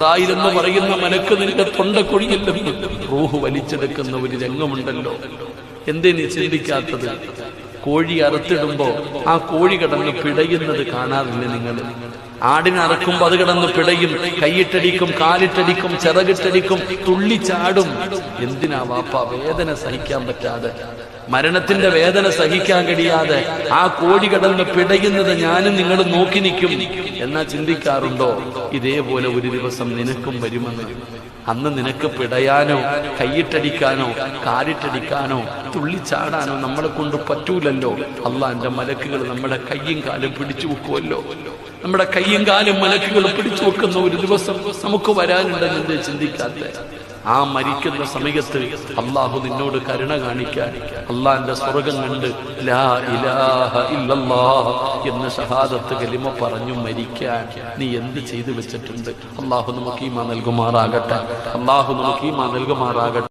അസ്രായിലെന്ന് പറയുന്ന മനക്ക് നിന്റെ തൊണ്ടക്കൊഴിയില്ലെന്ന് റൂഹ് വലിച്ചെടുക്കുന്ന ഒരു രംഗമുണ്ടല്ലോ. എന്തേ നീ ചിന്തിക്കാത്തത്? കോഴി അറുത്തിടുമ്പോ ആ കോഴി കിടന്ന് പിടയുന്നത് കാണാറില്ല നിങ്ങൾ? ആടിനെ അറക്കുമ്പോ അത് കിടന്ന് പിടയും. കൈയിട്ടടിക്കും കാലിട്ടടിക്കും ചിറകിട്ടടിക്കും തുള്ളിച്ചാടും. എന്തിനാ വാപ്പ വേദന സഹിക്കാൻ പറ്റാതെ? മരണത്തിന്റെ വേദന സഹിക്കാൻ കഴിയാതെ ആ കോഴി കിടന്ന് പിടയുന്നത് ഞാനും നിങ്ങൾ നോക്കി നിൽക്കും. എന്നാ ചിന്തിക്കാറുണ്ടോ? ഇതേപോലെ ഒരു ദിവസം നിനക്കും വരുമെന്ന്. അന്ന് നിനക്ക് പിടയാനോ കൈയിട്ടടിക്കാനോ കാലിട്ടടിക്കാനോ തുള്ളിച്ചാടാനോ നമ്മളെ കൊണ്ട് പറ്റൂലല്ലോ അള്ളാന്റെ മലക്കുകൾ നമ്മുടെ കയ്യും കാലും പിടിച്ചു വെക്കുമല്ലോ. നമ്മുടെ കയ്യും കാലും മലക്കുകൾ പിടിച്ചു വെക്കുന്ന ഒരു ദിവസം നമുക്ക് വരാനുണ്ടെന്ന് ചിന്തിക്കാത്ത? ആ മരിക്കുന്ന സമയത്ത് അള്ളാഹു നിന്നോട് കരുണ കാണിക്കാൻ അള്ളാന്റെ സ്വർഗം കണ്ട് ലാ ഇലാഹ എന്ന ഷഹാദത്ത് കലിമ പറഞ്ഞു മരിക്കാൻ നീ എന്ത് ചെയ്തു വെച്ചിട്ടുണ്ട്? അള്ളാഹു നമുക്ക് ഈമാ നൽകുമാറാകട്ടെ. അള്ളാഹു നമുക്ക് ഈമാ നൽകുമാറാകട്ടെ.